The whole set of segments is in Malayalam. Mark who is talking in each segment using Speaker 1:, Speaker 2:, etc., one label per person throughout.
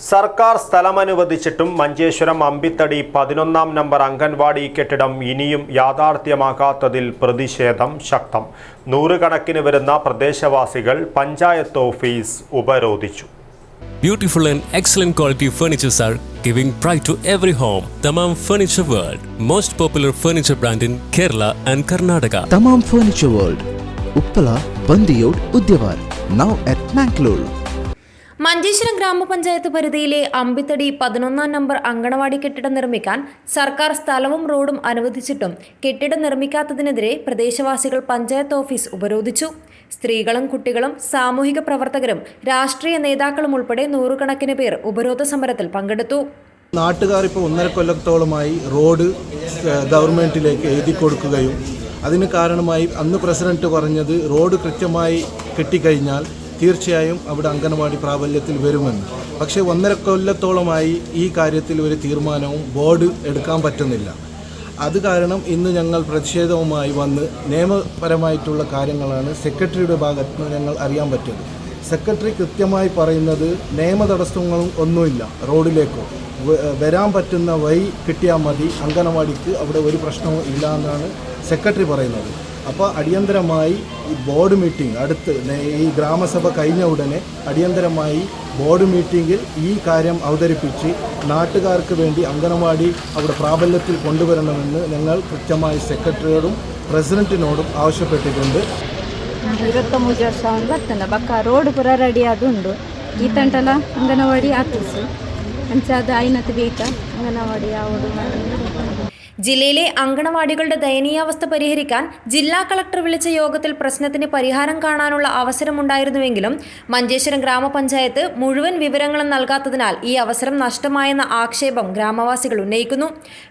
Speaker 1: സർക്കാർ സ്ഥലമനുവദിച്ചിട്ടും മഞ്ചേശ്വരം അമ്പിത്തടി പതിനൊന്നാം നമ്പർ അംഗൻവാടി കെട്ടിടം ഇനിയും യാഥാർത്ഥ്യമാകാത്തതിൽ പ്രതിഷേധം ശക്തം. നൂറുകണക്കിന് വരുന്ന പ്രദേശവാസികൾ പഞ്ചായത്ത് ഓഫീസ് ഉപരോധിച്ചു.
Speaker 2: Beautiful and excellent quality furnitures are giving pride to every home Thamam furniture world most popular furniture brand in Kerala and Karnataka
Speaker 3: Thamam furniture world Uppala Bandiyod Udyavar now at Mangalore
Speaker 4: Manjeshwaram ഗ്രാമപഞ്ചായത്ത് പരിധിയിലെ അമ്പിത്തടി പതിനൊന്നാം നമ്പർ അങ്കണവാടി കെട്ടിടം നിർമ്മിക്കാൻ സർക്കാർ സ്ഥലവും റോഡും അനുവദിച്ചിട്ടും കെട്ടിടം നിർമ്മിക്കാത്തതിനെതിരെ പ്രദേശവാസികൾ പഞ്ചായത്ത് ഓഫീസ് ഉപരോധിച്ചു. സ്ത്രീകളും കുട്ടികളും സാമൂഹിക പ്രവർത്തകരും രാഷ്ട്രീയ നേതാക്കളും ഉൾപ്പെടെ നൂറുകണക്കിന് പേർ ഉപരോധ സമരത്തിൽ പങ്കെടുത്തു.
Speaker 5: നാട്ടുകാർ ഇപ്പോൾ ഒന്നര കൊല്ലത്തോളമായി റോഡ് ഗവൺമെന്റിലേക്ക് എഴുതി കൊടുക്കുകയും അതിന് കാരണമായി അന്ന് പ്രസിഡന്റ് പറഞ്ഞത് റോഡ് കൃത്യമായി കിട്ടിക്കഴിഞ്ഞാൽ തീർച്ചയായും അവിടെ അംഗനവാടി പ്രാബല്യത്തിൽ വരുമെന്ന്. പക്ഷേ ഒന്നര കൊല്ലത്തോളമായി ഈ കാര്യത്തിൽ ഒരു തീരുമാനവും ബോർഡ് എടുക്കാൻ പറ്റുന്നില്ല. അത് കാരണം ഇന്ന് ഞങ്ങൾ പ്രതിഷേധവുമായി വന്ന് നിയമപരമായിട്ടുള്ള കാര്യങ്ങളാണ് സെക്രട്ടറിയുടെ ഭാഗത്ത് നിന്ന് ഞങ്ങൾ അറിയാൻ പറ്റിയത്. സെക്രട്ടറി കൃത്യമായി പറയുന്നത് നിയമ തടസ്സങ്ങളും ഒന്നുമില്ല. റോഡിലേക്കോ. വരാൻ പറ്റുന്ന വഴി കിട്ടിയാൽ മതി. അംഗനവാടിക്ക് അവിടെ ഒരു പ്രശ്നവും ഇല്ല എന്നാണ് സെക്രട്ടറി പറയുന്നത്. അപ്പോൾ അടിയന്തരമായി ഈ ബോർഡ് മീറ്റിംഗ് അടുത്ത് ഈ ഗ്രാമസഭ കഴിഞ്ഞ ഉടനെ അടിയന്തരമായി ബോർഡ് മീറ്റിംഗിൽ ഈ കാര്യം അവതരിപ്പിച്ച് നാട്ടുകാർക്ക് വേണ്ടി അങ്കണവാടി അവിടെ പ്രാബല്യത്തിൽ കൊണ്ടുവരണമെന്ന് ഞങ്ങൾ കൃത്യമായി സെക്രട്ടറിയോടും പ്രസിഡന്റിനോടും ആവശ്യപ്പെട്ടിട്ടുണ്ട്.
Speaker 6: ಐವತ್ತೊಂಬತ್ತು ವರ್ಷ ಒಂದು ಬರ್ತಂಡ ಬಕ್ಕ ರೋಡ್ ಪೂರ ರೆಡಿ ಆದುಂಡು ಈ ತಂಟಲ ಅಂಗನವಾಡಿ ಆಫೀಸು ಅಂಚಾದ
Speaker 4: ജില്ലയിലെ അങ്കണവാടികളുടെ ദയനീയാവസ്ഥ പരിഹരിക്കാൻ ജില്ലാ കളക്ടർ വിളിച്ച യോഗത്തിൽ പ്രശ്നത്തിന് പരിഹാരം കാണാനുള്ള അവസരമുണ്ടായിരുന്നുവെങ്കിലും മഞ്ചേശ്വരം ഗ്രാമപഞ്ചായത്ത് മുഴുവൻ വിവരങ്ങളും നൽകാത്തതിനാൽ ഈ അവസരം നഷ്ടമായെന്ന ആക്ഷേപം ഗ്രാമവാസികൾ ഉന്നയിക്കുന്നു.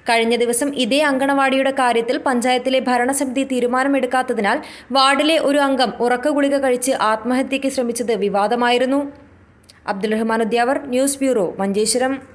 Speaker 4: കഴിഞ്ഞ ദിവസം ഇതേ അങ്കണവാടിയുടെ കാര്യത്തിൽ പഞ്ചായത്തിലെ ഭരണസമിതി തീരുമാനമെടുക്കാത്തതിനാൽ വാർഡിലെ ഒരു അംഗം ഉറക്ക ഗുളിക കഴിച്ച് ആത്മഹത്യയ്ക്ക് ശ്രമിച്ചത് വിവാദമായിരുന്നു. Abdul Rahman Udyavar news bureau Manjeshwaram.